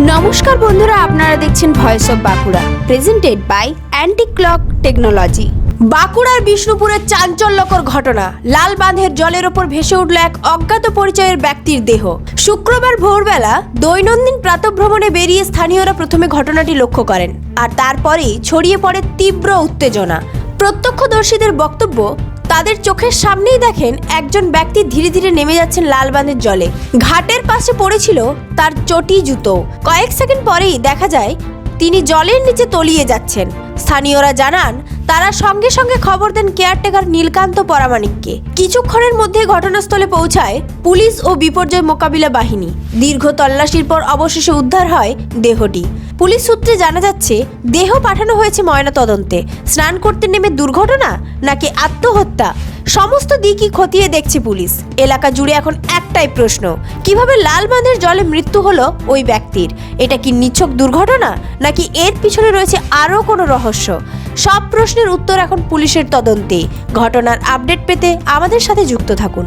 নমস্কার বন্ধুরা, আপনারা দেখছেন voice of Bankura presented by anti clock technology বাঁকুড়ার বিষ্ণুপুরের চাঞ্চল্যকর ঘটনা, লাল বাঁধের জলের ওপর ভেসে উঠল এক অজ্ঞাত পরিচয়ের ব্যক্তির দেহ। শুক্রবার ভোরবেলা দৈনন্দিন প্রাতভ্রমণে বেরিয়ে স্থানীয়রা প্রথমে ঘটনাটি লক্ষ্য করেন, আর তারপরেই ছড়িয়ে পড়ে তীব্র উত্তেজনা। প্রত্যক্ষদর্শীদের বক্তব্য তাদের চোখের সামনেই দেখেন একজন ব্যক্তি ধীরে ধীরে নেমে যাচ্ছেন লালবাঁধের জলে। ঘাটের পাশে পড়েছিল তার চটি জুতো। কয়েক সেকেন্ড পরেই দেখা যায়, তিনি জলের নিচে তলিয়ে যাচ্ছেন। স্থানীয়রা জানান, তারা সঙ্গে সঙ্গে খবর দেন কেয়ারটেকার নীলকান্ত পরামানিককে। কিছুক্ষণের মধ্যে ঘটনাস্থলে পৌঁছায় পুলিশ ও বিপর্যয় মোকাবিলা বাহিনী। দীর্ঘ তল্লাশির পর অবশেষে উদ্ধার হয় দেহটি। পুলিশ সূত্রে জানা যাচ্ছে, দেহ পাঠানো হয়েছে ময়না তদন্তে স্নান করতে নেমে দুর্ঘটনা নাকি আত্মহত্যা? সমস্ত দিকই খতিয়ে দেখছে পুলিশ। এলাকা জুড়ে এখন একটাই প্রশ্ন, কীভাবে লাল বাঁধের জলে মৃত্যু হলো ওই ব্যক্তির? এটা কি নিছক দুর্ঘটনা, নাকি এর পিছনে রয়েছে আরও কোনো রহস্য? সব প্রশ্নের উত্তর এখন পুলিশের তদন্তে। ঘটনার আপডেট পেতে আমাদের সাথে যুক্ত থাকুন।